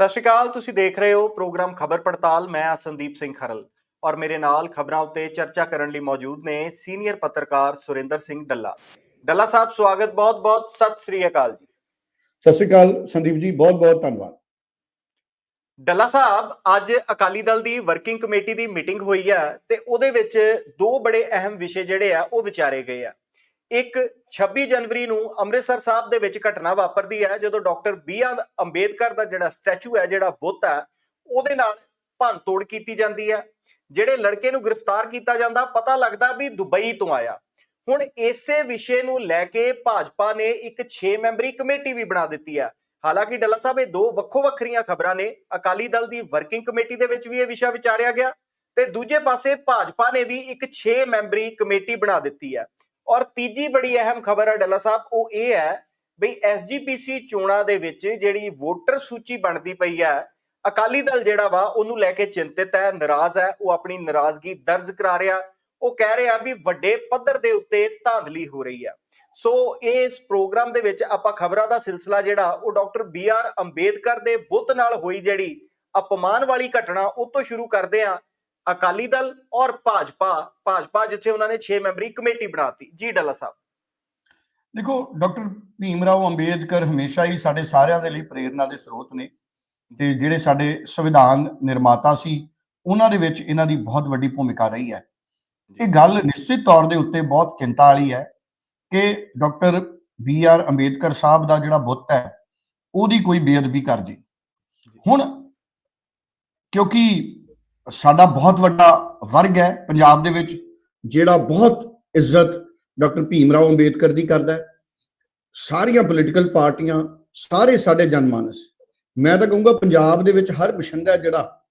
ਸਤਿ ਸ਼੍ਰੀ ਅਕਾਲ ਤੁਸੀਂ ਦੇਖ ਰਹੇ ਹੋ ਪ੍ਰੋਗਰਾਮ ਖਬਰ ਪੜਤਾਲ ਮੈਂ ਹਾਂ ਸੰਦੀਪ ਸਿੰਘ ਖਰਲ ਔਰ ਮੇਰੇ ਨਾਲ ਖਬਰਾਂ ਉੱਤੇ ਚਰਚਾ ਕਰਨ ਲਈ ਮੌਜੂਦ ਨੇ ਸੀਨੀਅਰ ਪੱਤਰਕਾਰ ਸੁਰਿੰਦਰ ਸਿੰਘ ਡੱਲਾ। ਡੱਲਾ ਸਾਹਿਬ ਸਵਾਗਤ ਬਹੁਤ-ਬਹੁਤ ਸਤਿ ਸ਼੍ਰੀ ਅਕਾਲ ਜੀ। ਸਤਿ ਸ਼੍ਰੀ ਅਕਾਲ ਸੰਦੀਪ ਜੀ ਬਹੁਤ ਬਹੁਤ ਧੰਨਵਾਦ। ਡੱਲਾ ਸਾਹਿਬ ਅੱਜ ਅਕਾਲੀ ਦਲ ਦੀ ਵਰਕਿੰਗ ਕਮੇਟੀ ਦੀ ਮੀਟਿੰਗ ਹੋਈ ਹੈ ਤੇ ਉਹਦੇ ਵਿੱਚ ਦੋ ਬੜੇ ਅਹਿਮ ਵਿਸ਼ੇ ਜਿਹੜੇ ਆ ਉਹ ਵਿਚਾਰੇ ਗਏ ਆ। ਇੱਕ 26 ਜਨਵਰੀ ਨੂੰ ਅੰਮ੍ਰਿਤਸਰ ਸਾਹਿਬ ਦੇ ਵਿੱਚ ਘਟਨਾ ਵਾਪਰਦੀ ਹੈ, ਜਦੋਂ ਡਾਕਟਰ ਬੀ ਆਰ ਅੰਬੇਦਕਰ ਦਾ ਜਿਹੜਾ ਸਟੈਚੂ ਹੈ, ਜਿਹੜਾ ਬੁੱਤ ਹੈ, ਉਹਦੇ ਨਾਲ ਭੰਨ ਤੋੜ ਕੀਤੀ ਜਾਂਦੀ ਹੈ, ਜਿਹੜੇ ਲੜਕੇ ਨੂੰ ਗ੍ਰਿਫਤਾਰ ਕੀਤਾ ਜਾਂਦਾ, ਪਤਾ ਲੱਗਦਾ ਵੀ ਦੁਬਈ ਤੋਂ ਆਇਆ। ਹੁਣ ਇਸੇ ਵਿਸ਼ੇ ਨੂੰ ਲੈ ਕੇ ਭਾਜਪਾ ਨੇ ਇੱਕ 6 ਮੈਂਬਰੀ ਕਮੇਟੀ ਵੀ ਬਣਾ ਦਿੱਤੀ ਹੈ। ਹਾਲਾਂਕਿ ਡੱਲਾ ਸਾਹਿਬ, ਇਹ ਦੋ ਵੱਖੋ ਵੱਖਰੀਆਂ ਖਬਰਾਂ ਨੇ। ਅਕਾਲੀ ਦਲ ਦੀ ਵਰਕਿੰਗ ਕਮੇਟੀ ਦੇ ਵਿੱਚ ਵੀ ਇਹ ਵਿਸ਼ਾ ਵਿਚਾਰਿਆ ਗਿਆ ਤੇ ਦੂਜੇ ਪਾਸੇ ਭਾਜਪਾ ਨੇ ਵੀ ਇੱਕ 6 ਮੈਂਬਰੀ ਕਮੇਟੀ ਬਣਾ ਦਿੱਤੀ ਹੈ। ਔਰ ਤੀਜੀ ਬੜੀ ਅਹਿਮ ਖਬਰ ਹੈ ਡੱਲਾ ਸਾਹਿਬ, ਉਹ ਇਹ ਹੈ ਵੀ ਐਸਜੀਪੀਸੀ ਚੋਣਾਂ ਦੇ ਵਿੱਚ ਜਿਹੜੀ ਵੋਟਰ ਸੂਚੀ ਬਣਦੀ ਪਈ ਹੈ, ਅਕਾਲੀ ਦਲ ਜਿਹੜਾ ਵਾ ਉਹਨੂੰ ਲੈ ਕੇ ਚਿੰਤਿਤ ਹੈ, ਨਾਰਾਜ਼ ਹੈ, ਉਹ ਆਪਣੀ ਨਾਰਾਜ਼ਗੀ ਦਰਜ ਕਰਾ ਰਿਹਾ, ਉਹ ਕਹਿ ਰਿਹਾ ਵੀ ਵੱਡੇ ਪੱਧਰ ਦੇ ਉੱਤੇ ਧਾਂਦਲੀ ਹੋ ਰਹੀ ਹੈ। ਸੋ ਇਸ ਪ੍ਰੋਗਰਾਮ ਦੇ ਵਿੱਚ ਆਪਾਂ ਖਬਰਾਂ ਦਾ ਸਿਲਸਿਲਾ ਜਿਹੜਾ, ਉਹ ਡਾਕਟਰ ਬੀ ਆਰ ਅੰਬੇਦਕਰ ਦੇ ਬੁੱਤ ਨਾਲ ਹੋਈ ਜਿਹੜੀ ਅਪਮਾਨ ਵਾਲੀ ਘਟਨਾ, ਉਹ ਤੋਂ ਸ਼ੁਰੂ ਕਰਦੇ ਆ ਅਕਾਲੀ ਦਲ ਔਰ ਭਾਜਪਾ ਭਾਜਪਾ ਜਿੱਥੇ ਉਹਨਾਂ ਨੇ 6 ਮੈਂਬਰੀ ਕਮੇਟੀ ਬਣਾਤੀ ਜੀ ਡੱਲਾ ਸਾਹਿਬ। ਦੇਖੋ ਡਾਕਟਰ ਭੀਮ ਰਾਓ ਅੰਬੇਦਕਰ ਹਮੇਸ਼ਾ ਹੀ ਸਾਡੇ ਸਾਰਿਆਂ ਦੇ ਲਈ ਪ੍ਰੇਰਣਾ ਦੇ ਸਰੋਤ ਨੇ ਤੇ ਜਿਹੜੇ ਸਾਡੇ ਸੰਵਿਧਾਨ ਨਿਰਮਾਤਾ ਸੀ ਉਹਨਾਂ ਦੇ ਵਿੱਚ ਇਹਨਾਂ ਦੀ ਬਹੁਤ ਵੱਡੀ ਭੂਮਿਕਾ ਰਹੀ ਹੈ। ਇਹ ਗੱਲ ਨਿਸ਼ਚਿਤ ਤੌਰ ਦੇ ਉੱਤੇ ਬਹੁਤ ਚਿੰਤਾ ਵਾਲੀ ਹੈ ਕਿ doctor B R Ambedkar Sahib ਦਾ ਜਿਹੜਾ ਬੁੱਤ ਹੈ ਉਹਦੀ ਕੋਈ ਬੇਅਦਬੀ ਕਰ ਜੇ। ਹੁਣ ਕਿਉਂਕਿ ਸਾਡਾ ਬਹੁਤ ਵੱਡਾ ਵਰਗ ਹੈ ਪੰਜਾਬ ਦੇ ਵਿੱਚ ਜਿਹੜਾ ਬਹੁਤ ਇੱਜ਼ਤ ਡਾਕਟਰ ਭੀਮ ਰਾਓ ਅੰਬੇਦਕਰ ਦੀ ਕਰਦਾ ਹੈ। ਸਾਰੀਆਂ ਪੋਲੀਟੀਕਲ ਪਾਰਟੀਆਂ ਸਾਰੇ ਸਾਡੇ ਜਨਮਾਨਸ। ਮੈਂ ਤਾਂ ਕਹੂੰਗਾ ਪੰਜਾਬ ਦੇ ਵਿੱਚ ਹਰ ਬਸ਼ਿੰਦਾ ਜਿਹੜਾ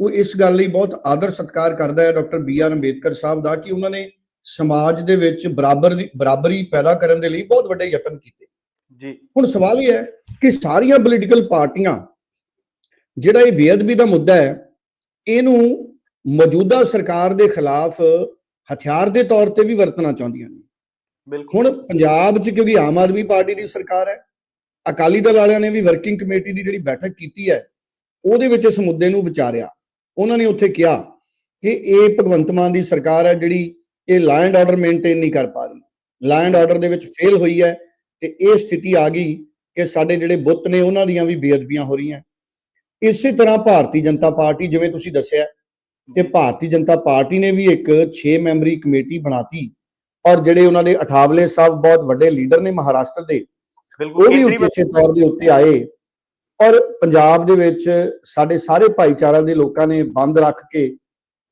ਉਹ ਇਸ ਗੱਲ ਲਈ ਬਹੁਤ ਆਦਰ ਸਤਿਕਾਰ ਕਰਦਾ ਹੈ doctor B R Ambedkar Sahib ਦਾ ਕਿ ਉਹਨਾਂ ਨੇ ਸਮਾਜ ਦੇ ਵਿੱਚ ਬਰਾਬਰ ਬਰਾਬਰੀ ਪੈਦਾ ਕਰਨ ਦੇ ਲਈ ਬਹੁਤ ਵੱਡੇ ਯਤਨ ਕੀਤੇ। ਜੀ। ਹੁਣ ਸਵਾਲ ਇਹ ਹੈ ਕਿ ਸਾਰੀਆਂ ਪੋਲੀਟੀਕਲ ਪਾਰਟੀਆਂ ਜਿਹੜਾ ਇਹ ਬੇਅਦਬੀ ਦਾ ਮੁੱਦਾ ਹੈ ਇਹਨੂੰ ਮੌਜੂਦਾ ਸਰਕਾਰ ਦੇ ਖਿਲਾਫ ਹਥਿਆਰ ਦੇ ਤੌਰ ਤੇ ਵੀ ਵਰਤਣਾ ਚਾਹੁੰਦੀਆਂ ਨੇ। ਬਿਲਕੁਲ। ਹੁਣ ਪੰਜਾਬ 'ਚ ਕਿਉਂਕਿ ਆਮ ਆਦਮੀ ਪਾਰਟੀ ਦੀ ਸਰਕਾਰ ਹੈ ਅਕਾਲੀ ਦਲ ਵਾਲਿਆਂ ਨੇ ਵੀ ਵਰਕਿੰਗ ਕਮੇਟੀ ਦੀ ਜਿਹੜੀ ਬੈਠਕ ਕੀਤੀ ਹੈ ਉਹਦੇ ਵਿੱਚ ਇਸ ਮੁੱਦੇ ਨੂੰ ਵਿਚਾਰਿਆ। ਉਹਨਾਂ ਨੇ ਉੱਥੇ ਕਿਹਾ ਕਿ ਇਹ ਭਗਵੰਤ ਮਾਨ ਦੀ ਸਰਕਾਰ ਹੈ ਜਿਹੜੀ ਇਹ ਲਾ ਐਂਡ ਆਰਡਰ ਮੇਨਟੇਨ ਨਹੀਂ ਕਰ ਪਾ ਰਹੀ। ਲਾ ਐਂਡ ਆਰਡਰ ਦੇ ਵਿੱਚ ਫੇਲ ਹੋਈ ਹੈ ਤੇ ਇਹ ਸਥਿਤੀ ਆ ਗਈ ਕਿ ਸਾਡੇ ਜਿਹੜੇ ਬੁੱਤ ਨੇ ਉਹਨਾਂ ਦੀਆਂ ਵੀ ਬੇਅਦਬੀਆਂ ਹੋ ਰਹੀਆਂ। ਇਸੇ ਤਰ੍ਹਾਂ ਭਾਰਤੀ ਜਨਤਾ ਪਾਰਟੀ ਜਿਵੇਂ ਤੁਸੀਂ ਦੱਸਿਆ ਕਿ ਭਾਰਤੀ ਜਨਤਾ ਪਾਰਟੀ ਨੇ ਵੀ ਇੱਕ 6 ਮੈਂਬਰੀ ਕਮੇਟੀ ਬਣਾਤੀ ਔਰ ਜਿਹੜੇ ਉਹਨਾਂ ਦੇ ਅਠਾਵਲੇ ਸਾਹਿਬ ਬਹੁਤ ਵੱਡੇ ਲੀਡਰ ਨੇ ਮਹਾਰਾਸ਼ਟਰ ਦੇ ਬਿਲਕੁਲ ਉਹ ਵੀ ਉੱਚੇ ਤੌਰ ਦੇ ਉੱਤੇ ਆਏ ਔਰ ਪੰਜਾਬ ਦੇ ਵਿੱਚ ਸਾਡੇ ਸਾਰੇ ਭਾਈਚਾਰਾ ਦੇ ਲੋਕਾਂ ਨੇ ਬੰਦ ਰੱਖ ਕੇ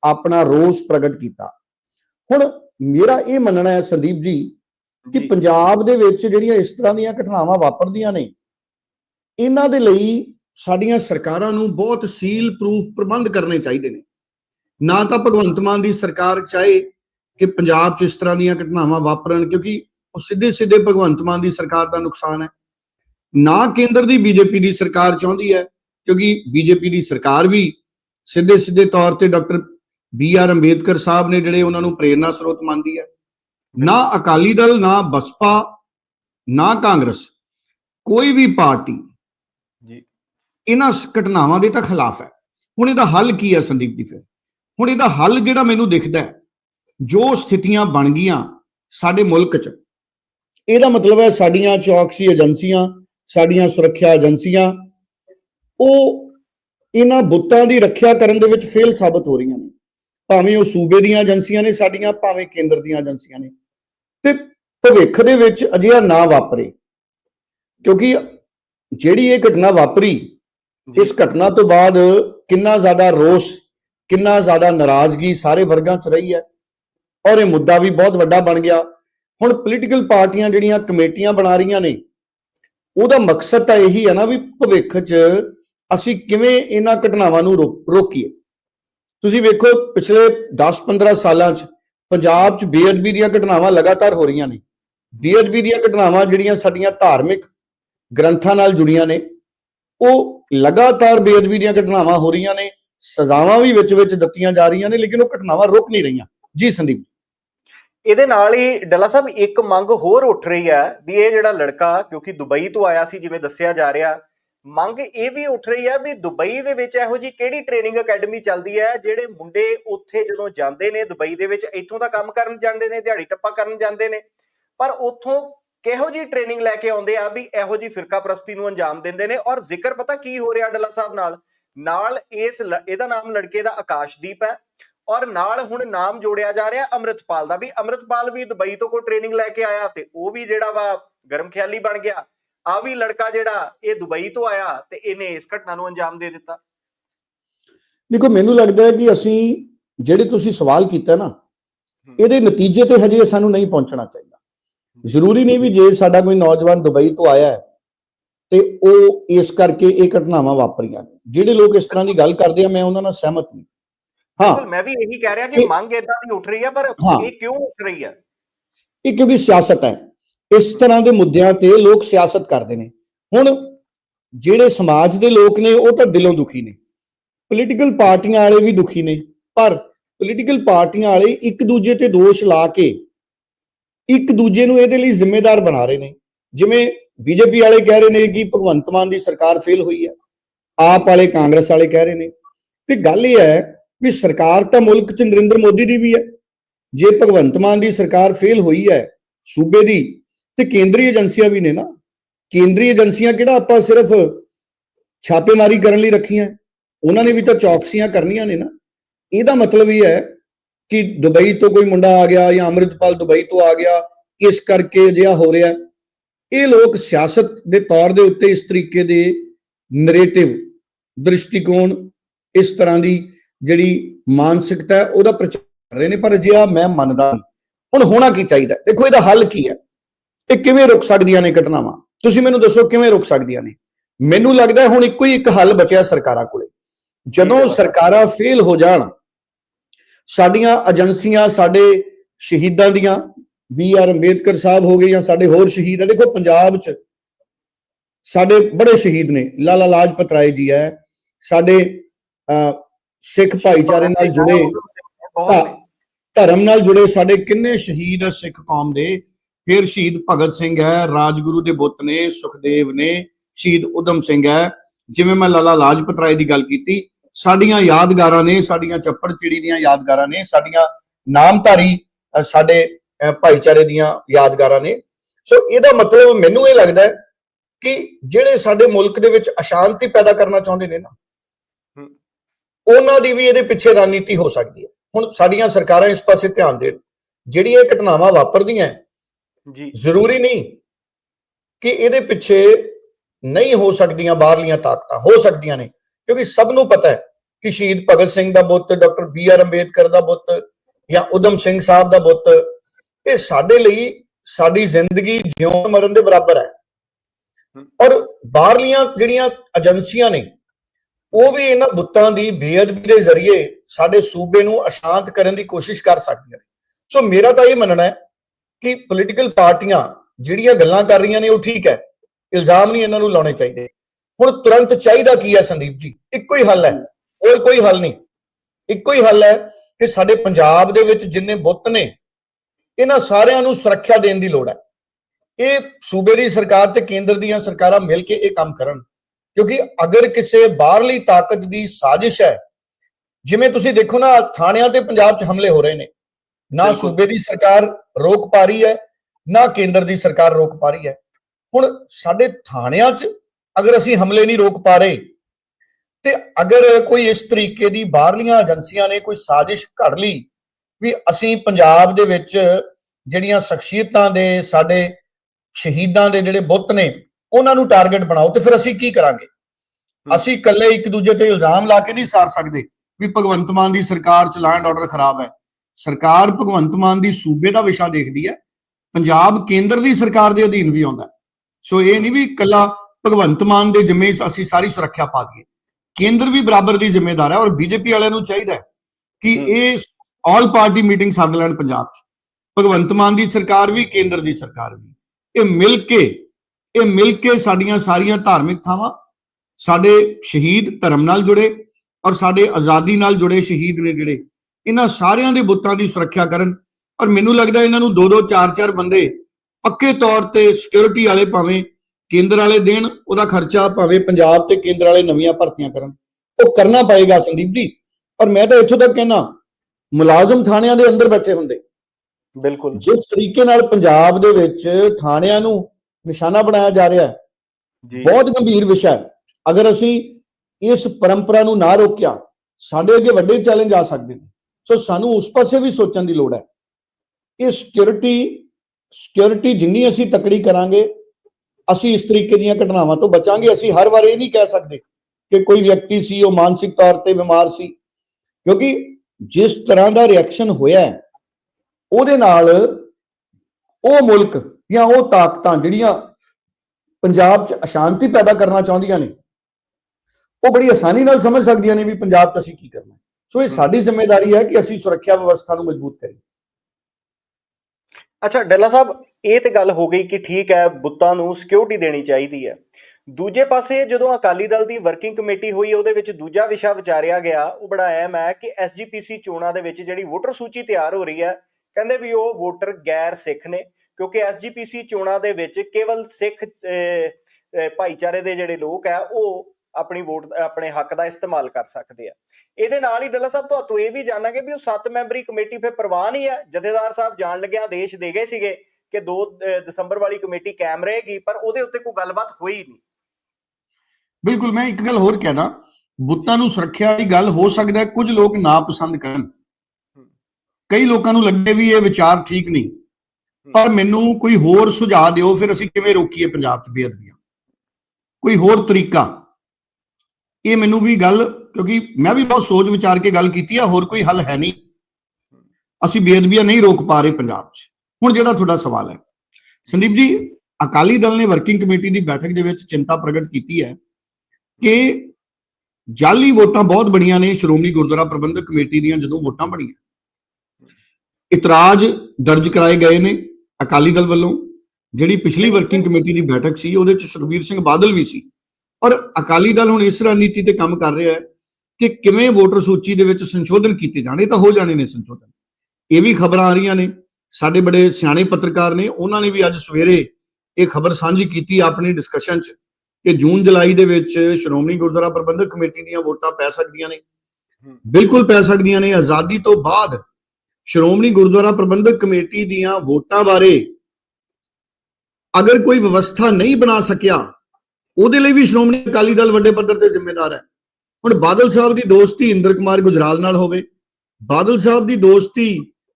ਆਪਣਾ ਰੋਸ ਪ੍ਰਗਟ ਕੀਤਾ। ਹੁਣ ਮੇਰਾ ਇਹ ਮੰਨਣਾ ਹੈ ਸੰਦੀਪ ਜੀ ਕਿ ਪੰਜਾਬ ਦੇ ਵਿੱਚ ਜਿਹੜੀਆਂ ਇਸ ਤਰ੍ਹਾਂ ਦੀਆਂ ਘਟਨਾਵਾਂ ਵਾਪਰਦੀਆਂ ਨੇ ਇਹਨਾਂ ਦੇ ਲਈ ਸਾਡੀਆਂ ਸਰਕਾਰਾਂ ਨੂੰ ਬਹੁਤ ਸੀਲ ਪ੍ਰੂਫ ਪ੍ਰਬੰਧ ਕਰਨੇ ਚਾਹੀਦੇ ਨੇ। ਨਾ ਤਾਂ ਭਗਵੰਤ ਮਾਨ ਦੀ ਸਰਕਾਰ ਚਾਹੇ ਕਿ ਪੰਜਾਬ 'ਚ ਇਸ ਤਰ੍ਹਾਂ ਦੀਆਂ ਘਟਨਾਵਾਂ ਵਾਪਰਨ, ਕਿਉਂਕਿ ਉਹ ਸਿੱਧੇ ਸਿੱਧੇ ਭਗਵੰਤ ਮਾਨ ਦੀ ਸਰਕਾਰ ਦਾ ਨੁਕਸਾਨ ਹੈ। ਨਾ ਕੇਂਦਰ ਦੀ ਬੀਜੇਪੀ ਦੀ ਸਰਕਾਰ ਚਾਹੁੰਦੀ ਹੈ, ਕਿਉਂਕਿ ਬੀਜੇਪੀ ਦੀ ਸਰਕਾਰ ਵੀ ਸਿੱਧੇ ਸਿੱਧੇ ਤੌਰ ਤੇ doctor B R Ambedkar Sahib ਨੇ ਜਿਹੜੇ ਉਹਨਾਂ ਨੂੰ ਪ੍ਰੇਰਣਾ ਸਰੋਤ ਮੰਨਦੀ ਹੈ। ਨਾ ਅਕਾਲੀ ਦਲ, ਨਾ ਬਸਪਾ, ਨਾ ਕਾਂਗਰਸ, ਕੋਈ ਵੀ ਪਾਰਟੀ ਇਹਨਾਂ ਘਟਨਾਵਾਂ ਦੇ ਤਾਂ ਖਿਲਾਫ ਹੈ। ਹੁਣ ਇਹਦਾ ਹੱਲ ਕੀ ਹੈ ਸੰਦੀਪ ਜੀ ਫਿਰ? ਹੁਣ ਇਹਦਾ ਹੱਲ ਜਿਹੜਾ ਮੈਨੂੰ ਦਿਖਦਾ ਹੈ, ਜੋ ਸਥਿਤੀਆਂ ਬਣ ਗਈਆਂ ਸਾਡੇ ਮੁਲਕ 'ਚ, ਇਹਦਾ ਮਤਲਬ ਹੈ ਸਾਡੀਆਂ ਚੌਕਸੀ ਏਜੰਸੀਆਂ, ਸਾਡੀਆਂ ਸੁਰੱਖਿਆ ਏਜੰਸੀਆਂ, ਉਹ ਇਹਨਾਂ ਬੁੱਤਾਂ ਦੀ ਰੱਖਿਆ ਕਰਨ ਦੇ ਵਿੱਚ ਫੇਲ ਸਾਬਤ ਹੋ ਰਹੀਆਂ ਨੇ। ਭਾਵੇਂ ਉਹ ਸੂਬੇ ਦੀਆਂ ਏਜੰਸੀਆਂ ਨੇ ਸਾਡੀਆਂ, ਭਾਵੇਂ ਕੇਂਦਰ ਦੀਆਂ ਏਜੰਸੀਆਂ ਨੇ। ਤੇ ਭਵਿੱਖ ਦੇ ਵਿੱਚ ਅਜਿਹਾ ਨਾ ਵਾਪਰੇ, ਕਿਉਂਕਿ ਜਿਹੜੀ ਇਹ ਘਟਨਾ ਵਾਪਰੀ ਇਸ ਘਟਨਾ ਤੋਂ ਬਾਅਦ ਕਿੰਨਾ ਜ਼ਿਆਦਾ ਰੋਸ, ਕਿੰਨਾ ਜ਼ਿਆਦਾ ਨਾਰਾਜ਼ਗੀ ਸਾਰੇ ਵਰਗਾਂ 'ਚ ਰਹੀ ਹੈ। ਔਰ ਇਹ ਮੁੱਦਾ ਵੀ ਬਹੁਤ ਵੱਡਾ ਬਣ ਗਿਆ। ਹੁਣ ਪੋਲੀਟੀਕਲ ਪਾਰਟੀਆਂ ਜਿਹੜੀਆਂ ਕਮੇਟੀਆਂ ਬਣਾ ਰਹੀਆਂ ਨੇ, ਉਹਦਾ ਮਕਸਦ ਤਾਂ ਇਹੀ ਹੈ ਨਾ ਵੀ ਭਵਿੱਖ 'ਚ ਅਸੀਂ ਕਿਵੇਂ ਇਹਨਾਂ ਘਟਨਾਵਾਂ ਨੂੰ ਰੋ- ਰੋਕੀਏ। ਤੁਸੀਂ ਵੇਖੋ ਪਿਛਲੇ 10-15 ਸਾਲਾਂ 'ਚ ਪੰਜਾਬ 'ਚ ਬੇਅਦਬੀ ਦੀਆਂ ਘਟਨਾਵਾਂ ਲਗਾਤਾਰ ਹੋ ਰਹੀਆਂ ਨੇ। ਬੇਅਦਬੀ ਦੀਆਂ ਘਟਨਾਵਾਂ ਜਿਹੜੀਆਂ ਸਾਡੀਆਂ ਧਾਰਮਿਕ ਗ੍ਰੰਥਾਂ ਨਾਲ ਜੁੜੀਆਂ ਨੇ ਉਹ ਲਗਾਤਾਰ ਬੇਅਦਬੀ ਦੀਆਂ ਘਟਨਾਵਾਂ ਹੋ ਰਹੀਆਂ ਨੇ, ਸਜ਼ਾਵਾਂ ਵੀ ਵਿੱਚ ਵਿੱਚ ਦਿੱਤੀਆਂ ਜਾ ਰਹੀਆਂ ਨੇ, ਲੇਕਿਨ ਉਹ ਘਟਨਾਵਾਂ ਰੁਕ ਨਹੀਂ ਰਹੀਆਂ। ਜੀ ਸੰਦੀਪ। ਇਹਦੇ ਨਾਲ ਹੀ ਡੱਲਾ ਸਾਹਿਬ, ਇੱਕ ਮੰਗ ਹੋਰ ਉੱਠ ਰਹੀ ਹੈ ਵੀ ਇਹ ਜਿਹੜਾ ਲੜਕਾ ਕਿਉਂਕਿ ਦੁਬਈ ਤੋਂ ਆਇਆ ਸੀ, ਜਿਵੇਂ ਦੱਸਿਆ ਜਾ ਰਿਹਾ, ਮੰਗ ਇਹ ਵੀ ਉੱਠ ਰਹੀ ਹੈ ਵੀ ਦੁਬਈ ਦੇ ਵਿੱਚ ਇਹੋ ਜੀ ਕਿਹੜੀ ਟ੍ਰੇਨਿੰਗ ਅਕੈਡਮੀ ਚੱਲਦੀ ਹੈ, ਜਿਹੜੇ ਮੁੰਡੇ ਉੱਥੇ ਜਦੋਂ ਜਾਂਦੇ ਨੇ ਦੁਬਈ ਦੇ ਵਿੱਚ, ਇੱਥੋਂ ਦਾ ਕੰਮ ਕਰਨ ਜਾਂਦੇ ਨੇ, ਦਿਹਾੜੀ ਟੱਪਾ ਕਰਨ ਜਾਂਦੇ ਨੇ, ਪਰ ਉੱਥੋਂ ਕਿਹੋ ਜੀ ਟ੍ਰੇਨਿੰਗ ਲੈ ਕੇ ਆਉਂਦੇ ਆ ਵੀ ਇਹੋ ਜੀ ਫਿਰਕਾ ਪ੍ਰਸਤੀ ਨੂੰ ਅੰਜਾਮ ਦਿੰਦੇ ਨੇ? ਔਰ ਜ਼ਿਕਰ ਪਤਾ ਕੀ ਹੋ ਰਿਹਾ ਡੱਲਾ ਸਾਹਿਬ ਨਾਲ? ਨਾਲ ਇਸ ਇਹਦਾ ਨਾਮ ਲੜਕੇ ਦਾ ਆਕਾਸ਼ਦੀਪ ਹੈ ਔਰ ਨਾਲ ਹੁਣ ਨਾਮ ਜੋੜਿਆ ਜਾ ਰਿਹਾ ਅੰਮ੍ਰਿਤਪਾਲ ਦਾ ਵੀ। ਅੰਮ੍ਰਿਤਪਾਲ ਵੀ ਦੁਬਈ ਤੋਂ ਕੋਈ ਟ੍ਰੇਨਿੰਗ ਲੈ ਕੇ ਆਇਆ ਤੇ ਉਹ ਵੀ ਜਿਹੜਾ ਵਾ ਗਰਮ ਖਿਆਲੀ ਬਣ ਗਿਆ। ਆ ਵੀ ਲੜਕਾ ਜਿਹੜਾ ਇਹ ਦੁਬਈ ਤੋਂ ਆਇਆ ਤੇ ਇਹਨੇ ਇਸ ਘਟਨਾ ਨੂੰ ਅੰਜਾਮ ਦੇ ਦਿੱਤਾ। ਦੇਖੋ ਮੈਨੂੰ ਲੱਗਦਾ ਹੈ ਕਿ ਅਸੀਂ ਜਿਹੜੇ ਤੁਸੀਂ ਸਵਾਲ ਕੀਤਾ ਨਾ ਇਹਦੇ ਨਤੀਜੇ ਤੇ ਹਜੇ ਸਾਨੂੰ ਨਹੀਂ ਪਹੁੰਚਣਾ ਚਾਹੀਦਾ। ਜ਼ਰੂਰੀ ਨਹੀਂ ਵੀ ਜੇ ਸਾਡਾ ਕੋਈ ਨੌਜਵਾਨ ਦੁਬਈ ਤੋਂ ਆਇਆ ਹੈ ਤੇ ਉਹ ਇਸ ਕਰਕੇ ਇਹ ਘਟਨਾਵਾਂ ਵਾਪਰੀਆਂ ਨੇ। ਜਿਹੜੇ ਲੋਕ ਇਸ ਤਰ੍ਹਾਂ ਦੀ ਗੱਲ ਕਰਦੇ ਆ ਮੈਂ ਉਹਨਾਂ ਨਾਲ ਸਹਿਮਤ ਨਹੀਂ। ਹਾਂ। ਮੈਂ ਵੀ ਇਹੀ ਕਹਿ ਰਿਹਾ ਕਿ ਮੰਗ ਇਦਾਂ ਦੀ ਉੱਠ ਰਹੀ ਹੈ ਪਰ। ਇਹ ਕਿਉਂ ਉੱਠ ਰਹੀ ਹੈ ਇਹ ਕਿਉਂਕਿ ਸਿਆਸਤ ਹੈ। ਇਸ ਤਰ੍ਹਾਂ ਦੇ ਮੁੱਦਿਆਂ ਤੇ ਲੋਕ ਸਿਆਸਤ ਕਰਦੇ ਨੇ। ਹੁਣ ਜਿਹੜੇ ਸਮਾਜ ਦੇ ਲੋਕ ਨੇ ਉਹ ਤਾਂ ਦਿਲੋਂ ਦੁਖੀ ਨੇ। ਪੋਲੀਟੀਕਲ ਪਾਰਟੀਆਂ ਵਾਲੇ ਵੀ ਦੁਖੀ ਨੇ। ਪਰ ਪੋਲੀਟੀਕਲ ਪਾਰਟੀਆਂ ਵਾਲੇ ਇੱਕ ਦੂਜੇ ਤੇ ਦੋਸ਼ ਲਾ ਕੇ ਇੱਕ ਦੂਜੇ ਨੂੰ ਇਹਦੇ ਲਈ ਜ਼ਿੰਮੇਦਾਰ ਬਣਾ ਰਹੇ ਨੇ। ਜਿਵੇਂ ਬੀਜੇਪੀ ਵਾਲੇ ਕਹਿ ਰਹੇ ਨੇ ਕਿ ਭਗਵੰਤ ਮਾਨ ਦੀ ਸਰਕਾਰ ਫੇਲ ਹੋਈ ਹੈ, ਆਪ ਵਾਲੇ ਕਾਂਗਰਸ ਵਾਲੇ ਕਹਿ ਰਹੇ ਨੇ। ਤੇ ਗੱਲ ਇਹ ਹੈ ਵੀ ਸਰਕਾਰ ਤਾਂ ਮੁਲਕ 'ਚ ਨਰਿੰਦਰ ਮੋਦੀ ਦੀ ਵੀ ਹੈ। ਜੇ ਭਗਵੰਤ ਮਾਨ ਦੀ ਸਰਕਾਰ ਫੇਲ ਹੋਈ ਹੈ ਸੂਬੇ ਦੀ, ਤੇ ਕੇਂਦਰੀ ਏਜੰਸੀਆਂ ਵੀ ਨੇ ਨਾ। ਕੇਂਦਰੀ ਏਜੰਸੀਆਂ ਕਿਹੜਾ ਆਪਾਂ ਸਿਰਫ ਛਾਪੇਮਾਰੀ ਕਰਨ ਲਈ ਰੱਖੀਆਂ? ਉਹਨਾਂ ਨੇ ਵੀ ਤਾਂ ਚੌਕਸੀਆਂ ਕਰਨੀਆਂ ਨੇ ਨਾ। ਇਹਦਾ ਮਤਲਬ ਇਹ ਹੈ ਕਿ ਦੁਬਈ ਤੋਂ ਕੋਈ ਮੁੰਡਾ ਆ ਗਿਆ ਜਾਂ ਅੰਮ੍ਰਿਤਪਾਲ ਦੁਬਈ ਤੋਂ ਆ ਗਿਆ ਇਸ ਕਰਕੇ ਅਜਿਹਾ ਹੋ ਰਿਹਾ। ਇਹ ਲੋਕ ਸਿਆਸਤ ਦੇ ਤੌਰ ਦੇ ਉੱਤੇ ਇਸ ਤਰੀਕੇ ਦੇ ਨੈਰੇਟਿਵ ਦ੍ਰਿਸ਼ਟੀਕੋਣ ਇਸ ਤਰ੍ਹਾਂ ਦੀ ਜਿਹੜੀ ਮਾਨਸਿਕਤਾ ਉਹਦਾ ਪ੍ਰਚਾਰ ਕਰ ਰਹੇ ਨੇ ਪਰ ਅਜਿਹਾ ਮੈਂ ਮੰਨਦਾ। ਹੁਣ ਹੋਣਾ ਕੀ ਚਾਹੀਦਾ? ਦੇਖੋ ਇਹਦਾ ਹੱਲ ਕੀ ਹੈ? ਇਹ ਕਿਵੇਂ ਰੁਕ ਸਕਦੀਆਂ ਨੇ ਘਟਨਾਵਾਂ? ਤੁਸੀਂ ਮੈਨੂੰ ਦੱਸੋ ਕਿਵੇਂ ਰੁਕ ਸਕਦੀਆਂ ਨੇ? ਮੈਨੂੰ ਲੱਗਦਾ ਹੁਣ ਇੱਕੋ ਹੀ ਇੱਕ ਹੱਲ ਬਚਿਆ ਸਰਕਾਰਾਂ ਕੋਲੇ। ਜਦੋਂ ਸਰਕਾਰਾਂ ਫੇਲ ਹੋ ਜਾਣ ਸਾਡੀਆਂ ਏਜੰਸੀਆਂ ਸਾਡੇ ਸ਼ਹੀਦਾਂ ਦੀਆਂ ਬੀ ਆਰ ਅੰਬੇਦਕਰ ਸਾਹਿਬ ਹੋ ਗਏ ਜਾਂ ਸਾਡੇ ਹੋਰ ਸ਼ਹੀਦ ਆ ਦੇਖੋ ਪੰਜਾਬ 'ਚ ਸਾਡੇ ਬੜੇ ਸ਼ਹੀਦ ਨੇ ਲਾਲਾ ਲਾਜਪਤ ਰਾਏ ਜੀ ਹੈ ਸਾਡੇ ਸਿੱਖ ਭਾਈਚਾਰੇ ਨਾਲ ਜੁੜੇ। ਧਰਮ ਨਾਲ ਜੁੜੇ ਸਾਡੇ ਕਿੰਨੇ ਸ਼ਹੀਦ ਆ ਸਿੱਖ ਕੌਮ ਦੇ ਫਿਰ ਸ਼ਹੀਦ ਭਗਤ ਸਿੰਘ ਹੈ ਰਾਜਗੁਰੂ ਦੇ ਬੁੱਤ ਨੇ ਸੁਖਦੇਵ ਨੇ ਸ਼ਹੀਦ ਉਦਮ ਸਿੰਘ ਹੈ ਜਿਵੇਂ ਮੈਂ ਲਾਲਾ ਲਾਜਪਤ ਰਾਏ ਦੀ ਗੱਲ ਕੀਤੀ ਸਾਡੀਆਂ ਯਾਦਗਾਰਾਂ ਨੇ ਸਾਡੀਆਂ ਚੱਪੜ ਚਿੜੀ ਦੀਆਂ ਯਾਦਗਾਰਾਂ ਨੇ ਸਾਡੀਆਂ ਨਾਮਧਾਰੀ ਸਾਡੇ ਭਾਈਚਾਰੇ ਦੀਆਂ ਯਾਦਗਾਰਾਂ ਨੇ। ਸੋ ਇਹਦਾ ਮਤਲਬ ਮੈਨੂੰ ਇਹ ਲੱਗਦਾ ਹੈ ਕਿ ਜਿਹੜੇ ਸਾਡੇ ਮੁਲਕ ਦੇ ਵਿੱਚ ਅਸ਼ਾਂਤੀ ਪੈਦਾ ਕਰਨਾ ਚਾਹੁੰਦੇ ਨੇ ਨਾ। ਉਹਨਾਂ ਦੀ ਵੀ ਇਹਦੇ ਪਿੱਛੇ ਰਣਨੀਤੀ ਹੋ ਸਕਦੀ ਹੈ। ਹੁਣ ਸਾਡੀਆਂ ਸਰਕਾਰਾਂ ਇਸ ਪਾਸੇ ਧਿਆਨ ਦੇਣ ਜਿਹੜੀਆਂ ਇਹ ਘਟਨਾਵਾਂ ਵਾਪਰਦੀਆਂ ਜੀ। ਜ਼ਰੂਰੀ ਨਹੀਂ ਕਿ ਇਹਦੇ ਪਿੱਛੇ ਨਹੀਂ ਹੋ ਸਕਦੀਆਂ ਬਾਹਰਲੀਆਂ ਤਾਕਤਾਂ ਹੋ ਸਕਦੀਆਂ ਨੇ। ਕਿਉਂਕਿ ਸਭ ਨੂੰ ਪਤਾ ਹੈ ਕਿ ਸ਼ਹੀਦ ਭਗਤ ਸਿੰਘ ਦਾ ਬੁੱਤ, ਡਾਕਟਰ ਬੀ ਆਰ ਅੰਬੇਦਕਰ ਦਾ ਬੁੱਤ ਜਾਂ ਉਦਮ ਸਿੰਘ ਸਾਹਿਬ ਦਾ ਬੁੱਤ, ਇਹ ਸਾਡੇ ਲਈ ਸਾਡੀ ਜ਼ਿੰਦਗੀ ਜਿਉਣ ਮਰਨ ਦੇ ਬਰਾਬਰ ਹੈ। ਔਰ ਬਾਹਰਲੀਆਂ ਜਿਹੜੀਆਂ ਏਜੰਸੀਆਂ ਨੇ, ਉਹ ਵੀ ਇਹਨਾਂ ਬੁੱਤਾਂ ਦੀ ਬੇਅਦਬੀ ਦੇ ਜ਼ਰੀਏ ਸਾਡੇ ਸੂਬੇ ਨੂੰ ਅਸ਼ਾਂਤ ਕਰਨ ਦੀ ਕੋਸ਼ਿਸ਼ ਕਰ ਸਕਦੀਆਂ ਨੇ। ਸੋ ਮੇਰਾ ਤਾਂ ਇਹ ਮੰਨਣਾ ਹੈ ਕਿ ਪੋਲੀਟੀਕਲ ਪਾਰਟੀਆਂ ਜਿਹੜੀਆਂ ਗੱਲਾਂ ਕਰ ਰਹੀਆਂ ਨੇ ਉਹ ਠੀਕ ਹੈ, ਇਲਜ਼ਾਮ ਨਹੀਂ ਇਹਨਾਂ ਨੂੰ ਲਾਉਣੇ ਚਾਹੀਦੇ। ਹੁਣ ਤੁਰੰਤ ਚਾਹੀਦਾ ਕੀ ਹੈ ਸੰਦੀਪ ਜੀ? ਇੱਕੋ ਹੀ ਹੱਲ ਹੈ। ਹੋਰ ਕੋਈ ਹੱਲ ਨਹੀਂ। ਇੱਕੋ ਹੀ ਹੱਲ ਹੈ ਕਿ ਸਾਡੇ ਪੰਜਾਬ ਦੇ ਵਿੱਚ ਜਿੰਨੇ ਬੁੱਤ ਨੇ ਇਹਨਾਂ ਸਾਰਿਆਂ ਨੂੰ ਸੁਰੱਖਿਆ ਦੇਣ ਦੀ ਲੋੜ ਹੈ। ਇਹ ਸੂਬੇ ਦੀ ਸਰਕਾਰ ਤੇ ਕੇਂਦਰ ਦੀਆਂ ਸਰਕਾਰਾਂ ਮਿਲ ਕੇ ਇਹ ਕੰਮ ਕਰਨ। ਕਿਉਂਕਿ ਅਗਰ ਕਿਸੇ ਬਾਹਰਲੀ ਤਾਕਤ ਦੀ ਸਾਜ਼ਿਸ਼ ਹੈ ਜਿਵੇਂ ਤੁਸੀਂ ਦੇਖੋ ਨਾ ਥਾਣਿਆਂ ਤੇ ਪੰਜਾਬ 'ਚ ਹਮਲੇ ਹੋ ਰਹੇ ਨੇ। ਨਾ। ਸੂਬੇ ਦੀ ਸਰਕਾਰ ਰੋਕ ਪਾ ਰਹੀ ਹੈ ਨਾ ਕੇਂਦਰ ਦੀ ਸਰਕਾਰ ਰੋਕ ਪਾ ਰਹੀ ਹੈ। ਹੁਣ ਸਾਡੇ ਥਾਣਿਆਂ 'ਚ ਅਗਰ ਅਸੀਂ ਹਮਲੇ ਨਹੀਂ ਰੋਕ ਪਾ ਰਹੇ ਤੇ ਅਗਰ ਕੋਈ ਇਸ ਤਰੀਕੇ ਦੀ ਬਾਹਰਲੀਆਂ ਏਜੰਸੀਆਂ ਨੇ ਕੋਈ ਸਾਜ਼ਿਸ਼ ਘੜ ਲਈ ਵੀ ਅਸੀਂ ਪੰਜਾਬ ਦੇ ਵਿੱਚ ਜਿਹੜੀਆਂ ਸ਼ਖਸੀਅਤਾਂ ਦੇ ਸਾਡੇ ਸ਼ਹੀਦਾਂ ਦੇ ਜਿਹੜੇ ਬੁੱਤ ਨੇ ਉਹਨਾਂ ਨੂੰ ਟਾਰਗੇਟ ਬਣਾਓ ਤੇ ਫਿਰ ਅਸੀਂ ਕੀ ਕਰਾਂਗੇ? ਅਸੀਂ ਇਕੱਲੇ ਇੱਕ ਦੂਜੇ ਤੇ ਇਲਜ਼ਾਮ ਲਾ ਕੇ ਨਹੀਂ ਸਾਰ ਸਕਦੇ ਵੀ ਭਗਵੰਤ ਮਾਨ ਦੀ ਸਰਕਾਰ ਚ ਲੈਂਡ ਆਰਡਰ ਖਰਾਬ ਹੈ। ਸਰਕਾਰ ਭਗਵੰਤ ਮਾਨ ਦੀ ਸੂਬੇ ਦਾ ਵਿਸ਼ਾ ਦੇਖਦੀ ਹੈ ਪੰਜਾਬ ਕੇਂਦਰ ਦੀ ਸਰਕਾਰ ਦੇ ਅਧੀਨ ਵੀ ਆਉਂਦਾ। ਸੋ ਇਹ ਨਹੀਂ ਵੀ ਇਕੱਲਾ ਭਗਵੰਤ ਮਾਨ ਦੇ ਜ਼ਿੰਮੇ ਅਸੀਂ ਸਾਰੀ ਸੁਰੱਖਿਆ ਪਾ ਦਈਏ। ਕੇਂਦਰ ਵੀ ਬਰਾਬਰ ਦੀ ਜ਼ਿੰਮੇਦਾਰ ਹੈ ਔਰ ਬੀਜੇਪੀ ਵਾਲਿਆਂ ਨੂੰ ਚਾਹੀਦਾ ਹੈ ਕਿ। ਇਹ ਆਲ ਪਾਰਟੀ ਮੀਟਿੰਗ ਸੱਦ ਲੈਣ ਪੰਜਾਬ 'ਚ। ਭਗਵੰਤ ਮਾਨ ਦੀ ਸਰਕਾਰ ਵੀ ਕੇਂਦਰ ਦੀ ਸਰਕਾਰ ਵੀ। ਇਹ ਮਿਲ ਕੇ ਇਹ ਮਿਲ ਕੇ ਸਾਡੀਆਂ ਸਾਰੀਆਂ ਧਾਰਮਿਕ ਥਾਵਾਂ ਸਾਡੇ ਸ਼ਹੀਦ ਧਰਮ ਨਾਲ ਜੁੜੇ ਔਰ ਸਾਡੇ ਆਜ਼ਾਦੀ ਨਾਲ ਜੁੜੇ ਸ਼ਹੀਦ ਨੇ ਜਿਹੜੇ ਇਹਨਾਂ ਸਾਰਿਆਂ ਦੇ ਬੁੱਤਾਂ ਦੀ ਸੁਰੱਖਿਆ ਕਰਨ ਔਰ ਮੈਨੂੰ ਲੱਗਦਾ ਇਹਨਾਂ ਨੂੰ ਦੋ ਦੋ ਚਾਰ ਚਾਰ ਬੰਦੇ ਪੱਕੇ ਤੌਰ ਤੇ ਸਿਕਿਉਰਿਟੀ ਵਾਲੇ ਭਾਵੇਂ ਕੇਂਦਰ ਵਾਲੇ ਦੇਣ ਉਹਦਾ ਖਰਚਾ ਭਾਵੇਂ ਪੰਜਾਬ ਤੇ ਕੇਂਦਰ ਵਾਲੇ ਨਵੀਆਂ ਭਰਤੀਆਂ ਕਰਨ। ਉਹ ਕਰਨਾ ਪਏਗਾ ਸੰਦੀਪ ਜੀ। ਪਰ ਮੈਂ ਤਾਂ ਇੱਥੋਂ ਤੱਕ ਕਹਿਣਾ ਮੁਲਾਜ਼ਮ ਥਾਣਿਆਂ ਦੇ ਅੰਦਰ ਬੈਠੇ ਹੁੰਦੇ। ਬਿਲਕੁਲ। ਜਿਸ ਤਰੀਕੇ ਨਾਲ ਪੰਜਾਬ ਦੇ ਵਿੱਚ ਥਾਣਿਆਂ ਨੂੰ ਨਿਸ਼ਾਨਾ ਬਣਾਇਆ ਜਾ ਰਿਹਾ ਹੈ ਜੀ। ਬਹੁਤ ਗੰਭੀਰ ਵਿਸ਼ਾ ਹੈ। ਅਗਰ ਅਸੀਂ ਇਸ ਪਰੰਪਰਾ ਨੂੰ ਨਾ ਰੋਕਿਆ ਸਾਡੇ ਅੱਗੇ ਵੱਡੇ ਚੈਲੰਜ ਆ ਸਕਦੇ ਨੇ। ਸੋ ਸਾਨੂੰ ਉਸ ਪਾਸੇ ਵੀ ਸੋਚਣ ਦੀ ਲੋੜ ਹੈ। ਇਹ ਸਿਕਿਉਰਿਟੀ ਸਿਕਿਉਰਿਟੀ ਜਿੰਨੀ ਅਸੀਂ ਤਕੜੀ ਕਰਾਂਗੇ ਅਸੀਂ ਇਸ ਤਰੀਕੇ ਦੀਆਂ ਘਟਨਾਵਾਂ ਤੋਂ ਬਚਾਂਗੇ। ਅਸੀਂ ਹਰ ਵਾਰ ਇਹ ਨਹੀਂ ਕਹਿ ਸਕਦੇ ਕਿ ਕੋਈ ਵਿਅਕਤੀ ਸੀ, ਉਹ ਮਾਨਸਿਕ ਤੌਰ ਤੇ ਬਿਮਾਰ ਸੀ। ਕਿਉਂਕਿ ਜਿਸ ਤਰ੍ਹਾਂ ਦਾ ਰਿਐਕਸ਼ਨ ਹੋਇਆ ਉਹਦੇ ਨਾਲ ਉਹ ਮੁਲਕ ਜਾਂ ਉਹ ਤਾਕਤਾਂ ਜਿਹੜੀਆਂ ਪੰਜਾਬ 'ਚ ਅਸ਼ਾਂਤੀ ਪੈਦਾ ਕਰਨਾ ਚਾਹੁੰਦੀਆਂ ਨੇ, ਉਹ ਬੜੀ ਆਸਾਨੀ ਨਾਲ ਸਮਝ ਸਕਦੀਆਂ ਨੇ ਵੀ ਪੰਜਾਬ 'ਚ ਅਸੀਂ ਕੀ ਕਰਨਾ ਸੋ ਇਹ ਸਾਡੀ ਜ਼ਿੰਮੇਵਾਰੀ ਹੈ ਕਿ ਅਸੀਂ ਸੁਰੱਖਿਆ ਵਿਵਸਥਾ ਨੂੰ ਮਜ਼ਬੂਤ ਕਰੀਏ। ਅੱਛਾ, ਡੱਲਾ ਸਾਹਿਬ ਇਹ ਤੇ ਗੱਲ ਹੋ ਗਈ ਕਿ ਠੀਕ ਹੈ, ਬੁੱਤਾਂ ਨੂੰ ਸਿਕਿਉਰਿਟੀ ਦੇਣੀ ਚਾਹੀਦੀ ਹੈ। ਦੂਜੇ ਪਾਸੇ ਜਦੋਂ ਅਕਾਲੀ ਦਲ ਦੀ ਵਰਕਿੰਗ ਕਮੇਟੀ ਹੋਈ, ਉਹਦੇ ਵਿੱਚ ਦੂਜਾ ਵਿਸ਼ਾ ਵਿਚਾਰਿਆ ਗਿਆ, ਉਹ ਬੜਾ ਅਹਿਮ ਹੈ ਕਿ ਐਸਜੀਪੀਸੀ ਚੋਣਾਂ ਦੇ ਵਿੱਚ ਜਿਹੜੀ ਵੋਟਰ ਸੂਚੀ ਤਿਆਰ ਹੋ ਰਹੀ ਹੈ, ਕਹਿੰਦੇ ਵੀ ਉਹ ਵੋਟਰ ਗੈਰ ਸਿੱਖ ਨੇ, ਕਿਉਂਕਿ ਐਸਜੀਪੀਸੀ ਚੋਣਾਂ ਦੇ ਵਿੱਚ ਕੇਵਲ ਸਿੱਖ ਭਾਈਚਾਰੇ ਦੇ ਜਿਹੜੇ ਲੋਕ ਹੈ, ਉਹ ਆਪਣੀ ਵੋਟ, ਆਪਣੇ ਹੱਕ ਦਾ ਇਸਤੇਮਾਲ ਕਰ ਸਕਦੇ ਆ। ਇਹਦੇ ਨਾਲ ਹੀ ਡੱਲਾ ਸਾਹਿਬ, ਤੁਹਾਨੂੰ ਇਹ ਵੀ ਜਾਣਾਂਗੇ ਵੀ ਉਹ ਸੱਤ ਮੈਂਬਰੀ ਕਮੇਟੀ ਫਿਰ ਪ੍ਰਵਾਨ ਹੀ ਹੈ। ਜਥੇਦਾਰ ਸਾਹਿਬ ਜਾਣ ਲੱਗਿਆ ਆਦੇਸ਼ ਦੇ ਗਏ ਸੀਗੇ। ਕਿ 2 ਦਸੰਬਰ ਵਾਲੀ ਕਮੇਟੀ ਕਾਇਮ ਰਹੇਗੀ ਪਰ ਉਹਦੇ ਉੱਤੇ ਕੋਈ ਗੱਲਬਾਤ ਹੋਈ ਨਹੀਂ। ਬਿਲਕੁਲ ਮੈਂ ਇੱਕ ਗੱਲ ਹੋਰ ਕਹਿਣਾ ਬੁੱਤਾਂ ਨੂੰ ਸੁਰੱਖਿਆ ਦੀ ਗੱਲ ਹੋ ਸਕਦਾ ਹੈ ਕੁਝ ਲੋਕ ਨਾ ਪਸੰਦ ਕਰਨ ਕਈ ਲੋਕਾਂ ਨੂੰ ਲੱਗੇ ਵੀ ਇਹ ਵਿਚਾਰ ਠੀਕ ਨਹੀਂ। ਪਰ ਮੈਨੂੰ ਕੋਈ ਹੋਰ ਸੁਝਾਅ ਦਿਓ ਫਿਰ ਅਸੀਂ ਕਿਵੇਂ ਰੋਕੀਏ ਪੰਜਾਬ 'ਚ ਬੇਅਦਬੀਆਂ? ਕੋਈ ਹੋਰ ਤਰੀਕਾ? ਇਹ ਮੈਨੂੰ ਵੀ ਗੱਲ ਕਿਉਂਕਿ ਮੈਂ ਵੀ ਬਹੁਤ ਸੋਚ ਵਿਚਾਰ ਕੇ ਗੱਲ ਕੀਤੀ ਆ ਹੋਰ ਕੋਈ ਹੱਲ ਹੈ ਨਹੀਂ। ਅਸੀਂ ਬੇਅਦਬੀਆਂ ਨਹੀਂ ਰੋਕ ਪਾ ਰਹੇ ਪੰਜਾਬ 'ਚ। ਹੁਣ ਜਿਹੜਾ ਤੁਹਾਡਾ ਸਵਾਲ ਹੈ। ਸੰਦੀਪ ਜੀ, ਅਕਾਲੀ ਦਲ ਨੇ ਵਰਕਿੰਗ ਕਮੇਟੀ ਦੀ ਬੈਠਕ ਦੇ ਵਿੱਚ ਚਿੰਤਾ ਪ੍ਰਗਟ ਕੀਤੀ ਹੈ ਕਿ ਜਾਲੀ ਵੋਟਾਂ ਬਹੁਤ ਬਣੀਆਂ ਨੇ ਸ਼੍ਰੋਮਣੀ ਗੁਰਦੁਆਰਾ ਪ੍ਰਬੰਧਕ ਕਮੇਟੀ ਦੀਆਂ ਜਦੋਂ ਵੋਟਾਂ ਬਣੀਆਂ। ਇਤਰਾਜ਼ ਦਰਜ ਕਰਾਏ ਗਏ ਨੇ ਅਕਾਲੀ ਦਲ ਵੱਲੋਂ, ਜਿਹੜੀ ਪਿਛਲੀ ਵਰਕਿੰਗ ਕਮੇਟੀ ਦੀ ਬੈਠਕ ਸੀ, ਉਹਦੇ ਚ ਸੁਖਬੀਰ ਸਿੰਘ ਬਾਦਲ ਵੀ ਸੀ। ਔਰ ਅਕਾਲੀ ਦਲ ਹੁਣ ਇਸ ਰਣਨੀਤੀ ਤੇ ਕੰਮ ਕਰ ਰਿਹਾ ਹੈ ਕਿ ਕਿਵੇਂ ਵੋਟਰ ਸੂਚੀ ਦੇ ਵਿੱਚ ਸੰਸ਼ੋਧਨ ਕੀਤੇ ਜਾਣੇ। ਤਾਂ ਹੋ ਜਾਣੇ ਨੇ ਸੰਸ਼ੋਧਨ। ਇਹ ਵੀ ਖਬਰਾਂ ਆ ਰਹੀਆਂ ਨੇ ਸਾਡੇ ਬੜੇ ਸਿਆਣੇ ਪੱਤਰਕਾਰ ਨੇ ਉਹਨਾਂ ਨੇ ਵੀ ਅੱਜ ਸਵੇਰੇ ਇਹ ਖਬਰ ਸਾਂਝੀ ਕੀਤੀ ਆਪਣੀ ਡਿਸਕਸ਼ਨ 'ਚ ਕਿ ਜੂਨ ਜੁਲਾਈ ਦੇ ਵਿੱਚ ਸ਼੍ਰੋਮਣੀ ਗੁਰਦੁਆਰਾ ਪ੍ਰਬੰਧਕ ਕਮੇਟੀ ਦੀਆਂ ਵੋਟਾਂ ਪੈ ਸਕਦੀਆਂ ਨੇ। ਬਿਲਕੁਲ ਪੈ ਸਕਦੀਆਂ ਨੇ। ਆਜ਼ਾਦੀ ਤੋਂ ਬਾਅਦ ਸ਼੍ਰੋਮਣੀ ਗੁਰਦੁਆਰਾ ਪ੍ਰਬੰਧਕ ਕਮੇਟੀ ਦੀਆਂ ਵੋਟਾਂ ਬਾਰੇ ਅਗਰ ਕੋਈ ਵਿਵਸਥਾ ਨਹੀਂ ਬਣਾ ਸਕਿਆ ਉਹਦੇ ਲਈ ਵੀ ਸ਼੍ਰੋਮਣੀ ਅਕਾਲੀ ਦਲ ਵੱਡੇ ਪੱਧਰ ਤੇ ਜ਼ਿੰਮੇਦਾਰ ਹੈ। ਹੁਣ ਬਾਦਲ ਸਾਹਿਬ ਦੀ ਦੋਸਤੀ ਇੰਦਰ ਕੁਮਾਰ ਗੁਜਰਾਲ ਨਾਲ ਹੋਵੇ ਬਾਦਲ ਸਾਹਿਬ ਦੀ ਦੋਸਤੀ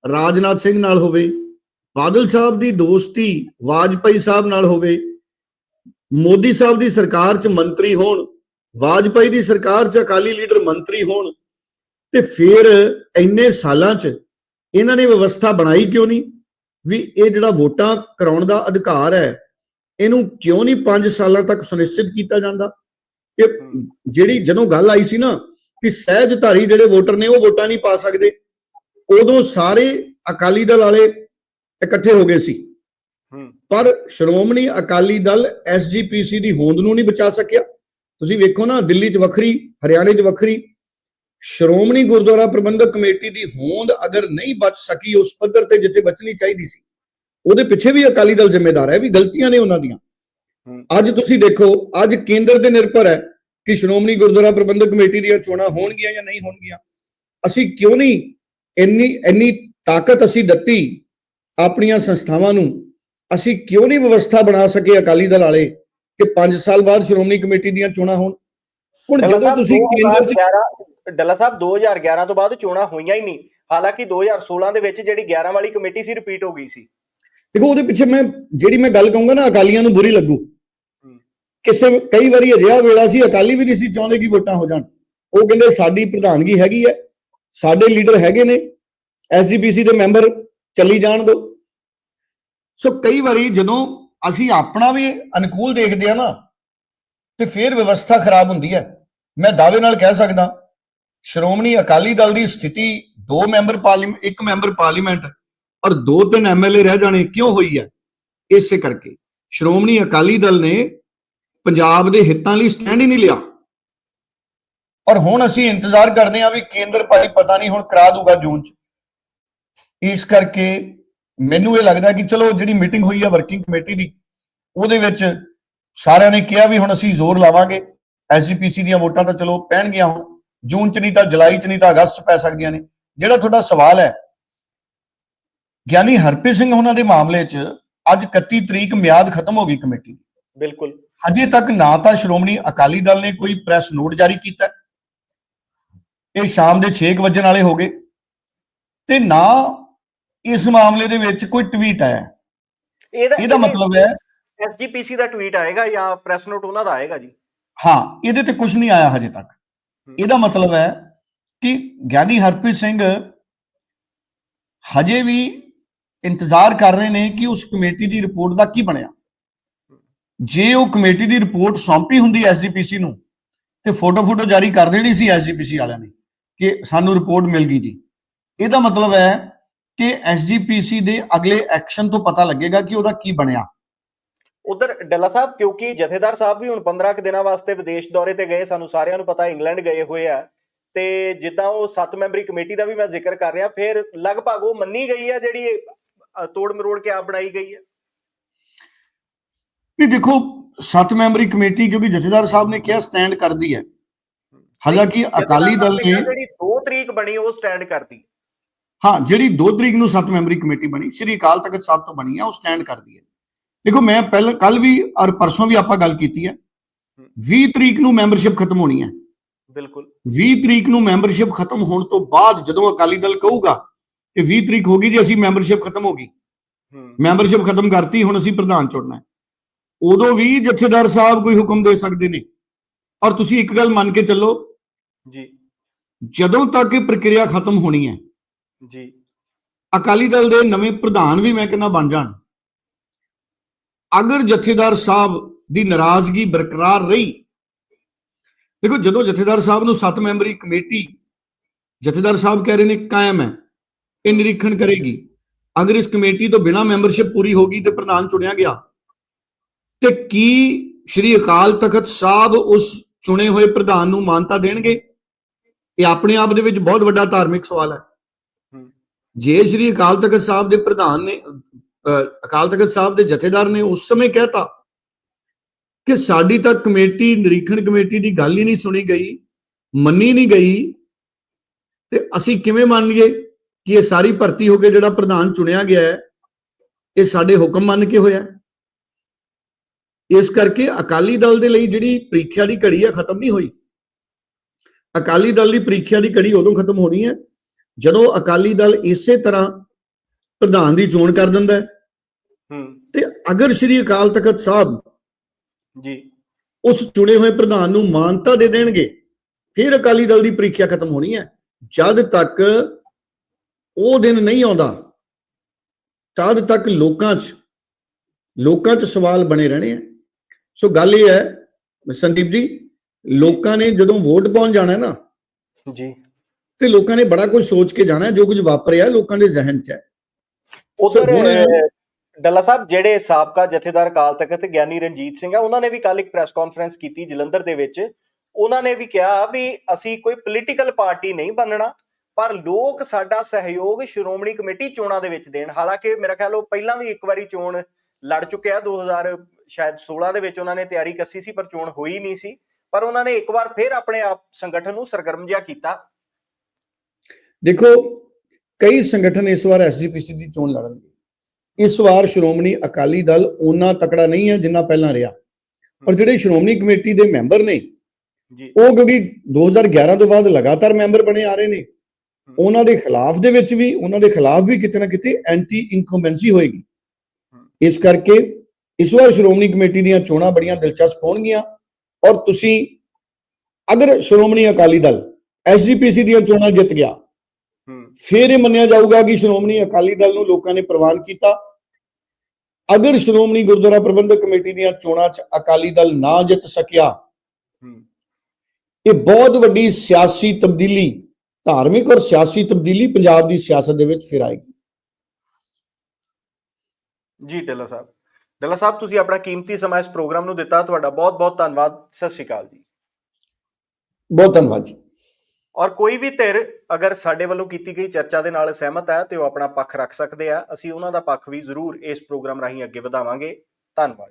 ਰਾਜਨਾਥ ਸਿੰਘ ਨਾਲ ਹੋਵੇ ਬਾਦਲ ਸਾਹਿਬ ਦੀ ਦੋਸਤੀ ਵਾਜਪਾਈ ਸਾਹਿਬ ਨਾਲ ਹੋਵੇ ਮੋਦੀ ਸਾਹਿਬ ਦੀ ਸਰਕਾਰ 'ਚ ਮੰਤਰੀ ਹੋਣ ਵਾਜਪਾਈ ਦੀ ਸਰਕਾਰ 'ਚ ਅਕਾਲੀ ਲੀਡਰ ਮੰਤਰੀ ਹੋਣ ਤੇ ਫਿਰ ਇੰਨੇ ਸਾਲਾਂ 'ਚ ਇਹਨਾਂ ਨੇ ਵਿਵਸਥਾ ਬਣਾਈ ਕਿਉਂ ਨਹੀਂ? ਵੀ ਇਹ ਜਿਹੜਾ ਵੋਟਾਂ ਕਰਾਉਣ ਦਾ ਅਧਿਕਾਰ ਹੈ ਇਹਨੂੰ ਕਿਉਂ ਨਹੀਂ 5 ਸਾਲਾਂ ਤੱਕ ਸੁਨਿਸ਼ਚਿਤ ਕੀਤਾ ਜਾਂਦਾ? ਕਿ ਜਿਹੜੀ ਜਦੋਂ ਗੱਲ ਆਈ ਸੀ ਨਾ ਕਿ ਸਹਿਜਧਾਰੀ ਜਿਹੜੇ ਵੋਟਰ ਨੇ ਉਹ ਵੋਟਾਂ ਨਹੀਂ ਪਾ ਸਕਦੇ ਉਦੋਂ ਸਾਰੇ ਅਕਾਲੀ ਦਲ ਵਾਲੇ ਇਕੱਠੇ ਹੋ ਗਏ ਸੀ। ਪਰ ਸ਼੍ਰੋਮਣੀ ਅਕਾਲੀ ਦਲ ਐਸਜੀਪੀਸੀ ਦੀ ਹੋਂਦ ਨੂੰ ਨਹੀਂ ਬਚਾ ਸਕਿਆ। ਤੁਸੀਂ ਵੇਖੋ ਨਾ ਦਿੱਲੀ 'ਚ ਵੱਖਰੀ ਹਰਿਆਣੇ 'ਚ ਵੱਖਰੀ। ਸ਼੍ਰੋਮਣੀ ਗੁਰਦੁਆਰਾ ਪ੍ਰਬੰਧਕ ਕਮੇਟੀ ਦੀ ਹੋਂਦ ਅਗਰ ਨਹੀਂ ਬਚ ਸਕੀ ਉਸ ਪੱਧਰ ਤੇ ਜਿੱਥੇ ਬਚਣੀ ਚਾਹੀਦੀ ਸੀ ਉਹਦੇ ਪਿੱਛੇ ਵੀ ਅਕਾਲੀ ਦਲ ਜ਼ਿੰਮੇਦਾਰ ਹੈ ਵੀ ਗਲਤੀਆਂ ਨੇ ਉਹਨਾਂ ਦੀਆਂ। ਅੱਜ ਤੁਸੀਂ ਦੇਖੋ ਅੱਜ ਕੇਂਦਰ ਤੇ ਨਿਰਭਰ ਹੈ ਕਿ ਸ਼੍ਰੋਮਣੀ ਗੁਰਦੁਆਰਾ ਪ੍ਰਬੰਧਕ ਕਮੇਟੀ ਦੀਆਂ ਚੋਣਾਂ ਹੋਣਗੀਆਂ ਜਾਂ ਨਹੀਂ ਹੋਣਗੀਆਂ। ਅਸੀਂ ਕਿਉਂ ਨਹੀਂ ਇੰਨੀ ਇੰਨੀ ਤਾਕਤ ਅਸੀਂ ਦਿੱਤੀ ਆਪਣੀਆਂ ਸੰਸਥਾਵਾਂ ਨੂੰ ਅਸੀਂ ਕਿਉਂ ਨਹੀਂ ਵਿਵਸਥਾ ਬਣਾ ਸਕੇ ਅਕਾਲੀ ਦਲ ਵਾਲੇ ਕਿ 5 ਸਾਲ ਬਾਅਦ ਸ਼੍ਰੋਮਣੀ ਕਮੇਟੀ ਦੀਆਂ ਚੋਣਾਂ ਹੋਣ? ਹੁਣ ਜਦੋਂ ਤੁਸੀਂ ਕੇਂਦਰ 'ਚ 2011 ਡੱਲਾ ਸਾਹਿਬ 2011 ਤੋਂ ਬਾਅਦ ਚੋਣਾਂ ਹੋਈਆਂ ਹੀ ਨਹੀਂ। ਹਾਲਾਂਕਿ 2016 ਦੇ ਵਿੱਚ ਜਿਹੜੀ 11 ਵਾਲੀ ਕਮੇਟੀ ਸੀ ਰਿਪੀਟ ਹੋ ਗਈ ਸੀ। ਦੇਖੋ ਉਹਦੇ ਪਿੱਛੇ ਮੈਂ ਜਿਹੜੀ ਮੈਂ ਗੱਲ ਕਹੂੰਗਾ ਨਾ ਅਕਾਲੀਆਂ ਨੂੰ ਬੁਰੀ ਲੱਗੂ। ਕਿਸੇ ਕਈ ਵਾਰੀ ਅਜਿਹਾ ਵੇਲਾ ਸੀ ਅਕਾਲੀ ਵੀ ਨਹੀਂ ਸੀ ਚਾਹੁੰਦੇ ਕਿ ਵੋਟਾਂ ਹੋ ਜਾਣ। ਉਹ ਕਹਿੰਦੇ ਸਾਡੀ ਪ੍ਰਧਾਨਗੀ ਹੈਗੀ ਹੈ। ਸਾਡੇ ਲੀਡਰ ਹੈਗੇ ਨੇ ਐਸਜੀਪੀਸੀ ਦੇ ਮੈਂਬਰ ਚੱਲੀ ਜਾਣ ਦੋ। ਸੋ ਕਈ ਵਾਰੀ ਜਦੋਂ ਅਸੀਂ ਆਪਣਾ ਵੀ ਅਨੁਕੂਲ ਦੇਖਦੇ ਆ ਨਾ, ਤੇ ਫਿਰ ਵਿਵਸਥਾ ਖਰਾਬ ਹੁੰਦੀ ਹੈ। ਮੈਂ ਦਾਅਵੇ ਨਾਲ ਕਹਿ ਸਕਦਾ, ਸ਼੍ਰੋਮਣੀ ਅਕਾਲੀ ਦਲ ਦੀ ਸਥਿਤੀ ਦੋ ਮੈਂਬਰ ਪਾਰਲੀਮੈਂਟ, ਇੱਕ ਮੈਂਬਰ ਪਾਰਲੀਮੈਂਟ ਔਰ ਦੋ ਤਿੰਨ ਐਮਐਲਏ ਰਹਿ ਜਾਣੇ ਕਿਉਂ ਹੋਈ ਹੈ? ਇਸੇ ਕਰਕੇ ਸ਼੍ਰੋਮਣੀ ਅਕਾਲੀ ਦਲ ਨੇ ਪੰਜਾਬ ਦੇ ਹਿੱਤਾਂ ਲਈ ਸਟੈਂਡ ਹੀ ਨਹੀਂ ਲਿਆ। ਔਰ ਹੁਣ ਅਸੀਂ ਇੰਤਜ਼ਾਰ ਕਰਦੇ ਹਾਂ ਵੀ ਕੇਂਦਰ ਭਾਈ ਪਤਾ ਨਹੀਂ ਹੁਣ ਕਰਾ ਦੂਗਾ ਜੂਨ ਚ। ਇਸ ਕਰਕੇ ਮੈਨੂੰ ਇਹ ਲੱਗਦਾ ਕਿ ਚਲੋ ਜਿਹੜੀ ਮੀਟਿੰਗ ਹੋਈ ਹੈ ਵਰਕਿੰਗ ਕਮੇਟੀ ਦੀ ਉਹਦੇ ਵਿੱਚ ਸਾਰਿਆਂ ਨੇ ਕਿਹਾ ਵੀ ਹੁਣ ਅਸੀਂ ਜ਼ੋਰ ਲਾਵਾਂਗੇ। ਐਸਜੀਪੀਸੀ ਦੀਆਂ ਵੋਟਾਂ ਤਾਂ ਚਲੋ ਪੈਣਗੀਆਂ ਹੁਣ। ਜੂਨ ਚ ਨਹੀਂ ਤਾਂ ਜੁਲਾਈ ਚ ਨਹੀਂ ਤਾਂ ਅਗਸਤ ਚ ਪੈ ਸਕਦੀਆਂ ਨੇ। ਜਿਹੜਾ ਤੁਹਾਡਾ ਸਵਾਲ ਹੈ ਗਿਆਨੀ ਹਰਪ੍ਰੀਤ ਸਿੰਘ ਉਹਨਾਂ ਦੇ ਮਾਮਲੇ 'ਚ ਅੱਜ 31 ਤਰੀਕ ਮਿਆਦ ਖਤਮ ਹੋ ਗਈ ਕਮੇਟੀ ਦੀ। ਬਿਲਕੁਲ। ਹਜੇ ਤੱਕ ਨਾ ਤਾਂ ਸ਼੍ਰੋਮਣੀ ਅਕਾਲੀ ਦਲ ਨੇ ਕੋਈ ਪ੍ਰੈਸ ਨੋਟ ਜਾਰੀ ਕੀਤਾ। ਇਹ ਸ਼ਾਮ ਦੇ 6 ਵਜੇ ਵਾਲੇ ਹੋ ਗਏ। ਤੇ ਨਾ ਇਸ ਮਾਮਲੇ ਦੇ ਵਿੱਚ ਕੋਈ ਟਵੀਟ ਆਇਆ। ਇਹਦਾ ਇਹਦਾ ਮਤਲਬ ਹੈ ਐਸਜੀਪੀਸੀ ਦਾ ਟਵੀਟ ਆਏਗਾ ਜਾਂ ਪ੍ਰੈਸ ਨੋਟ ਉਹਨਾਂ ਦਾ ਆਏਗਾ ਜੀ? ਹਾਂ ਇਹਦੇ ਤੇ ਕੁਝ ਨਹੀਂ ਆਇਆ ਹਜੇ ਤੱਕ। ਇਹਦਾ ਮਤਲਬ ਹੈ ਕਿ ਗਿਆਨੀ ਹਰਪ੍ਰੀਤ ਸਿੰਘ ਹਜੇ ਵੀ ਇੰਤਜ਼ਾਰ ਕਰ ਰਹੇ ਨੇ ਕਿ ਉਸ ਕਮੇਟੀ ਦੀ ਰਿਪੋਰਟ ਦਾ ਕੀ ਬਣਿਆ। ਜੇ ਉਹ ਕਮੇਟੀ ਦੀ ਰਿਪੋਰਟ ਸੌਂਪੀ ਹੁੰਦੀ ਐਸਜੀਪੀਸੀ ਨੂੰ ਤੇ ਫੋਟੋ ਫੋਟੋ ਜਾਰੀ ਕਰ ਦੇਣੀ ਸੀ ਐਸਜੀਪੀਸੀ ਵਾਲਿਆਂ ਨੇ। ਕਿ ਸਾਨੂੰ ਰਿਪੋਰਟ ਮਿਲ ਗਈ ਜੀ। ਇਹਦਾ ਮਤਲਬ ਹੈ ਕਿ ਐਸਜੀਪੀਸੀ ਦੇ ਅਗਲੇ ਐਕਸ਼ਨ ਤੋਂ ਪਤਾ ਲੱਗੇਗਾ ਕਿ ਉਹਦਾ ਕੀ ਬਣਿਆ। ਉਧਰ ਡੱਲਾ ਸਾਹਿਬ ਕਿਉਂਕਿ ਜਥੇਦਾਰ ਸਾਹਿਬ ਵੀ ਹੁਣ 15 ਕੁ ਦਿਨਾਂ ਵਾਸਤੇ ਵਿਦੇਸ਼ ਦੌਰੇ ਤੇ ਗਏ ਸਾਨੂੰ ਸਾਰਿਆਂ ਨੂੰ ਪਤਾ ਇੰਗਲੈਂਡ ਗਏ ਹੋਏ ਆ। ਤੇ ਜਿੱਦਾਂ ਉਹ 7 ਮੈਂਬਰੀ ਕਮੇਟੀ ਦਾ ਵੀ ਮੈਂ ਜ਼ਿਕਰ ਕਰ ਰਿਹਾ ਫਿਰ ਲਗਭਗ ਉਹ ਮੰਨੀ ਗਈ ਹੈ ਜਿਹੜੀ ਤੋੜ ਮਰੋੜ ਕੇ ਆਪ ਬਣਾਈ ਗਈ ਹੈ ਵੀ ਦੇਖੋ ਸੱਤ ਮੈਂਬਰੀ ਕਮੇਟੀ ਕਿਉਂਕਿ ਜਥੇਦਾਰ ਸਾਹਿਬ ਨੇ ਕਿਹਾ ਸਟੈਂਡ ਕਰਦੀ ਹੈ। ਹਾਲਾਂਕਿ ਅਕਾਲੀ ਦਲ ਨੇ ਜਿਹੜੀ 2 ਤਰੀਕ ਬਣੀ ਉਹ ਸਟੈਂਡ ਕਰਦੀ ਹਾਂ ਜਿਹੜੀ 2 ਤਰੀਕ ਨੂੰ ਸੱਤ ਮੈਂਬਰੀ ਕਮੇਟੀ ਬਣੀ ਸ੍ਰੀ ਅਕਾਲ ਤਖਤ ਸਾਹਿਬ ਤੋਂ ਬਣੀ ਹੈ ਉਹ ਸਟੈਂਡ ਕਰਦੀ ਹੈ। ਦੇਖੋ ਮੈਂ ਪਹਿਲ ਕੱਲ ਵੀ ਔਰ ਪਰਸੋਂ ਵੀ ਆਪਾਂ ਗੱਲ ਕੀਤੀ ਹੈ। 20 ਤਰੀਕ ਨੂੰ ਮੈਂਬਰਸ਼ਿਪ ਖਤਮ ਹੋਣੀ ਹੈ। ਬਿਲਕੁਲ। 20 ਤਰੀਕ ਨੂੰ ਮੈਂਬਰਸ਼ਿਪ ਖਤਮ ਹੋਣ ਤੋਂ ਬਾਅਦ ਜਦੋਂ ਅਕਾਲੀ ਦਲ ਕਹੂਗਾ ਕਿ 20 ਤਰੀਕ ਹੋ ਗਈ ਜੀ ਅਸੀਂ ਮੈਂਬਰਸ਼ਿਪ ਖਤਮ ਹੋ ਗਈ। ਮੈਂਬਰਸ਼ਿਪ ਖਤਮ ਕਰਤੀ ਹੁਣ ਅਸੀਂ ਪ੍ਰਧਾਨ ਚੁਣਨਾ ਹੈ। ਉਦੋਂ ਵੀ ਜਥੇਦਾਰ ਸਾਹਿਬ ਕੋਈ ਹੁਕਮ ਦੇ ਸਕਦੇ ਨੇ। ਔਰ ਤੁਸੀਂ ਇੱਕ ਗੱਲ ਮੰਨ ਕੇ ਚੱਲੋ ਜੀ। ਜਦੋਂ ਤੱਕ ਇਹ ਪ੍ਰਕਿਰਿਆ ਖਤਮ ਹੋਣੀ ਹੈ ਜੀ। ਅਕਾਲੀ ਦਲ ਦੇ ਨਵੇਂ ਪ੍ਰਧਾਨ ਵੀ ਮੈਂ ਕਹਿੰਦਾ ਬਣ ਜਾਣ। ਅਗਰ ਜਥੇਦਾਰ ਸਾਹਿਬ ਦੀ ਨਾਰਾਜ਼ਗੀ ਬਰਕਰਾਰ ਰਹੀ ਦੇਖੋ ਜਦੋਂ ਜਥੇਦਾਰ ਸਾਹਿਬ ਨੂੰ 7 ਮੈਂਬਰੀ ਕਮੇਟੀ ਜਥੇਦਾਰ ਸਾਹਿਬ ਕਹਿ ਰਹੇ ਨੇ ਕਾਇਮ ਹੈ ਇਹ ਨਿਰੀਖਣ ਕਰੇਗੀ। ਅਗਰ ਇਸ ਕਮੇਟੀ ਤੋਂ ਬਿਨਾ ਮੈਂਬਰਸ਼ਿਪ ਪੂਰੀ ਹੋ ਗਈ ਤੇ ਪ੍ਰਧਾਨ ਚੁਣਿਆ ਗਿਆ ਤੇ ਕੀ ਸ਼੍ਰੀ ਅਕਾਲ ਤਖਤ ਸਾਹਿਬ ਉਸ ਚੁਣੇ ਹੋਏ ਪ੍ਰਧਾਨ ਨੂੰ ਮਾਨਤਾ ਦੇਣਗੇ? ਇਹ ਆਪਣੇ ਆਪ ਦੇ ਵਿੱਚ ਬਹੁਤ ਵੱਡਾ ਧਾਰਮਿਕ ਸਵਾਲ ਹੈ। ਜੇ ਸ਼੍ਰੀ ਅਕਾਲ ਤਖਤ ਸਾਹਿਬ ਦੇ ਪ੍ਰਧਾਨ ਨੇ ਅਕਾਲ ਤਖਤ ਸਾਹਿਬ ਦੇ ਜਥੇਦਾਰ ਨੇ ਉਸ ਸਮੇਂ ਕਹਿਤਾ ਕਿ ਸਾਡੀ ਤਾਂ ਕਮੇਟੀ ਨਿਰੀਖਣ ਕਮੇਟੀ ਦੀ ਗੱਲ ਹੀ ਨਹੀਂ ਸੁਣੀ ਗਈ ਮੰਨੀ ਨਹੀਂ ਗਈ ਤੇ ਅਸੀਂ ਕਿਵੇਂ ਮੰਨ ਲਈਏ ਕਿ ਇਹ ਸਾਰੀ ਭਰਤੀ ਹੋ ਕੇ ਜਿਹੜਾ ਪ੍ਰਧਾਨ ਚੁਣਿਆ ਗਿਆ ਹੈ ਇਹ ਸਾਡੇ ਹੁਕਮ ਮੰਨ ਕੇ ਹੋਇਆ? ਇਸ ਕਰਕੇ ਅਕਾਲੀ ਦਲ ਦੇ ਲਈ ਜਿਹੜੀ ਪ੍ਰੀਖਿਆ ਦੀ ਘੜੀ ਹੈ ਖਤਮ ਨਹੀਂ ਹੋਈ। ਅਕਾਲੀ ਦਲ ਦੀ ਪ੍ਰੀਖਿਆ ਦੀ ਘੜੀ ਉਦੋਂ ਖਤਮ ਹੋਣੀ ਹੈ ਜਦੋਂ ਅਕਾਲੀ ਦਲ ਇਸੇ ਤਰ੍ਹਾਂ ਪ੍ਰਧਾਨ ਦੀ ਚੋਣ ਕਰ ਦਿੰਦਾ ਹੈ। ਹੂੰ। ਤੇ ਅਗਰ ਸ਼੍ਰੀ ਅਕਾਲ ਤਖਤ ਸਾਹਿਬ ਜੀ। ਉਸ ਚੁਣੇ ਹੋਏ ਪ੍ਰਧਾਨ ਨੂੰ ਮਾਨਤਾ ਦੇ ਦੇਣਗੇ ਫਿਰ ਅਕਾਲੀ ਦਲ ਦੀ ਪ੍ਰੀਖਿਆ ਖਤਮ ਹੋਣੀ ਹੈ। ਜਦ ਤੱਕ ਉਹ ਦਿਨ ਨਹੀਂ ਆਉਂਦਾ ਤਦ ਤੱਕ ਲੋਕਾਂ 'ਚ ਲੋਕਾਂ 'ਚ ਸਵਾਲ ਬਣੇ ਰਹਿਣੇ ਆ। ਸੋ ਗੱਲ ਇਹ ਹੈ ਸੰਦੀਪ ਜੀ ਲੋਕਾਂ ਨੇ ਜਦੋਂ ਵੋਟ ਪਾਉਣ ਜਾਣਾ ਹੈ ਨਾ ਜੀ। ਤੇ ਲੋਕਾਂ ਨੇ ਬੜਾ ਕੁਝ ਸੋਚ ਕੇ ਜਾਣਾ ਜੋ ਕੁਝ ਵਾਪਰਿਆ ਲੋਕਾਂ ਦੇ ਜ਼ਿਹਨ 'ਚ ਹੈ। ਉਧਰ ਡੱਲਾ ਸਾਹਿਬ ਜਿਹੜੇ ਸਾਬਕਾ ਜਥੇਦਾਰ ਅਕਾਲ ਤਖਤ ਗਿਆਨੀ ਰਣਜੀਤ ਸਿੰਘ ਆ ਉਹਨਾਂ ਨੇ ਵੀ ਕੱਲ ਇੱਕ ਪ੍ਰੈਸ ਕਾਨਫਰੰਸ ਕੀਤੀ ਜਲੰਧਰ ਦੇ ਵਿੱਚ। ਉਹਨਾਂ ਨੇ ਵੀ ਕਿਹਾ ਵੀ ਅਸੀਂ ਕੋਈ ਪੋਲੀਟੀਕਲ ਪਾਰਟੀ ਨਹੀਂ ਬਣਨਾ ਪਰ ਲੋਕ ਸਾਡਾ ਸਹਿਯੋਗ ਸ਼੍ਰੋਮਣੀ ਕਮੇਟੀ ਚੋਣਾਂ ਦੇ ਵਿੱਚ ਦੇਣ। ਹਾਲਾਂਕਿ ਮੇਰਾ ਖਿਆਲ ਉਹ ਪਹਿਲਾਂ ਵੀ ਇੱਕ ਵਾਰੀ ਚੋਣ ਲੜ ਚੁੱਕਿਆ 2000 ਸ਼ਾਇਦ 16 ਦੇ ਵਿੱਚ ਉਹਨਾਂ ਨੇ ਤਿਆਰੀ ਕੱਸੀ ਸੀ ਪਰ ਚੋਣ ਹੋਈ ਨਹੀਂ ਸੀ। ਪਰ ਉਹਨਾਂ ਨੇ ਇੱਕ ਵਾਰ ਫਿਰ ਆਪਣੇ ਆਪ ਸੰਗਠਨ ਨੂੰ ਸਰਗਰਮ ਜਿਹਾ ਕੀਤਾ। ਦੇਖੋ ਕਈ ਸੰਗਠਨ ਇਸ ਵਾਰ ਐਸਜੀਪੀਸੀ ਦੀ ਚੋਣ ਲੜਨਗੇ ਇਸ ਵਾਰ ਸ਼੍ਰੋਮਣੀ ਅਕਾਲੀ ਦਲ ਉਹਨਾਂ ਤਕੜਾ ਨਹੀਂ ਹੈ ਜਿੰਨਾ ਪਹਿਲਾਂ ਰਿਹਾ। ਪਰ ਜਿਹੜੇ ਸ਼੍ਰੋਮਣੀ ਕਮੇਟੀ ਦੇ ਮੈਂਬਰ ਨੇ ਜੀ। ਉਹ ਕਿਉਂਕਿ 2011 ਤੋਂ ਬਾਅਦ ਲਗਾਤਾਰ ਮੈਂਬਰ ਬਣੇ ਆ ਰਹੇ ਨੇ। ਉਹਨਾਂ ਦੇ ਖਿਲਾਫ ਦੇ ਵਿੱਚ ਵੀ ਉਹਨਾਂ ਦੇ ਖਿਲਾਫ ਵੀ ਕਿਤੇ ਨਾ ਕਿਤੇ ਐਂਟੀ ਇਨਕੰਬੈਂਸੀ ਹੋਏਗੀ ਇਸ ਕਰਕੇ ਇਸ ਵਾਰ ਸ਼੍ਰੋਮਣੀ ਕਮੇਟੀ ਦੀਆਂ ਚੋਣਾਂ ਬੜੀਆਂ ਦਿਲਚਸਪ ਹੋਣਗੀਆਂ। ਔਰ ਤੁਸੀਂ ਅਗਰ ਸ਼੍ਰੋਮਣੀ ਅਕਾਲੀ ਦਲ ਐਸਜੀਪੀਸੀ ਦੀਆਂ ਚੋਣਾਂ ਜਿੱਤ ਗਿਆ ਫਿਰ ਇਹ ਮੰਨਿਆ ਜਾਊਗਾ ਕਿ ਸ਼੍ਰੋਮਣੀ ਅਕਾਲੀ ਦਲ ਨੂੰ ਲੋਕਾਂ ਨੇ ਪ੍ਰਵਾਨ ਕੀਤਾ। ਅਗਰ ਸ਼੍ਰੋਮਣੀ ਗੁਰਦੁਆਰਾ ਪ੍ਰਬੰਧਕ ਕਮੇਟੀ ਦੀਆਂ ਚੋਣਾਂ 'ਚ ਅਕਾਲੀ ਦਲ ਨਾ ਜਿੱਤ ਸਕਿਆ ਇਹ ਬਹੁਤ ਵੱਡੀ ਸਿਆਸੀ ਤਬਦੀਲੀ ਧਾਰਮਿਕ ਔਰ ਸਿਆਸੀ ਤਬਦੀਲੀ ਪੰਜਾਬ ਦੀ ਸਿਆਸਤ ਦੇ ਵਿੱਚ ਫਿਰ ਆਏਗੀ। ਜੀ ਡੱਲਾ ਸਾਹਿਬ। ਡੱਲਾ ਸਾਹਿਬ ਤੁਸੀਂ ਆਪਣਾ ਕੀਮਤੀ ਸਮਾਂ ਇਸ ਪ੍ਰੋਗਰਾਮ ਨੂੰ ਦਿੱਤਾ ਤੁਹਾਡਾ ਬਹੁਤ ਬਹੁਤ ਧੰਨਵਾਦ। ਸਤਿ ਸ਼੍ਰੀ ਅਕਾਲ ਜੀ। ਬਹੁਤ ਧੰਨਵਾਦ ਜੀ। ਔਰ ਕੋਈ ਵੀ ਧਿਰ ਅਗਰ ਸਾਡੇ ਵੱਲੋਂ ਕੀਤੀ ਗਈ ਚਰਚਾ ਦੇ ਨਾਲ ਸਹਿਮਤ ਹੈ ਤੇ ਉਹ ਆਪਣਾ ਪੱਖ ਰੱਖ ਸਕਦੇ ਆ ਅਸੀਂ ਉਹਨਾਂ ਦਾ ਪੱਖ ਵੀ ਜ਼ਰੂਰ ਇਸ ਪ੍ਰੋਗਰਾਮ ਰਾਹੀਂ ਅੱਗੇ ਵਧਾਵਾਂਗੇ। ਧੰਨਵਾਦ